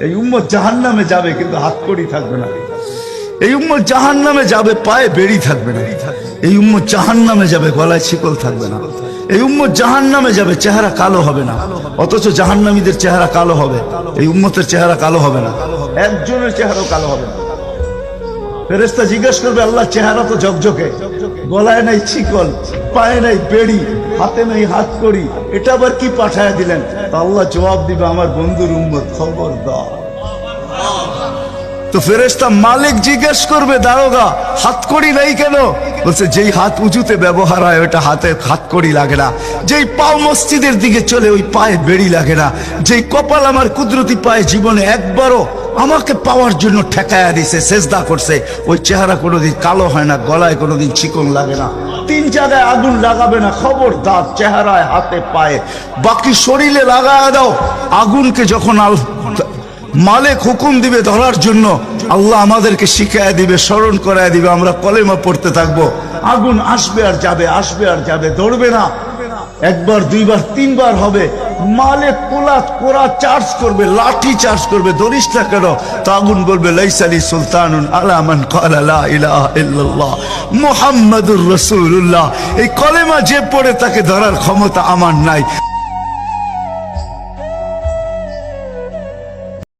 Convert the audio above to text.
এই উম্মত জাহান নামে যাবে, কিন্তু হাত করি থাকবে না। এই উম্মত জাহান নামে যাবে, পায়ে বেড়ি থাকবে না। এই উম্মত জাহান নামে যাবে, গলায় শিকল থাকবে না। এই উম্মত জাহান নামে যাবে, চেহারা কালো হবে না। অথচ জাহান্নামীদের চেহারা কালো হবে। এই উম্মতের চেহারা কালো হবে না। একজনের চেহারাও কালো হবে না। ফেরেস্তা জিজ্ঞেস করবে আল্লাহ চেহারা তো ঝকঝকে। গলায় নাই চিকল পায়ে নাই বেড়ি, হাতে নাই হাত করি এটা আবার কি পাঠায় দিলেন? তা আল্লাহ জবাব দিবে, আমার বন্ধুর উম্মত খবর দাও তো ফেরেস্তা মালিক জিজ্ঞেস করবে, দারোগা, হাত কড়ি নাই কেন? বলছে, যেই হাত উঁচুতে ব্যবহার হয় ওটা হাতে হাত কড়ি লাগে না। যেই পাও মসজিদের দিকে চলে, ওই পায়ে বেড়ি লাগে না। যেই কপাল আমার কুদরতি পায়ে জীবনে একবারও আমাকে পাওয়ার জন্য ঠেকায়া দিছে, সেজদা করছে। ওই চেহারা কোনোদিন কালো হয় না, গলায় কোনোদিন চিকন লাগে না। তিন জায়গায় আগুন লাগাবে না, খবরদার চেহারায় হাতে পায়ে। বাকি শরীরে লাগায় দাও, আগুনকে যখন আল মালিক হুকুম দিবে ধরার জন্য, আল্লাহ আমাদেরকে শিখায় দিবে, স্মরণ করায় দিবে, আমরা কলেমা পড়তে থাকব। আগুন আসবে আর যাবে, আসবে আর যাবে, ধরবে না। একবার, দুইবার, তিনবার হবে। মালে কোলা, কোরা চার্জ করবে, লাঠি চার্জ করবে না কেন? তাগুন বলবে লাইসালি সুলতানুন আলামান কালা লা ইলাহা ইল্লাল্লাহ মুহাম্মাদুর রাসূলুল্লাহ। এই কলেমা যে পড়ে তাকে ধরার ক্ষমতা আমার নাই।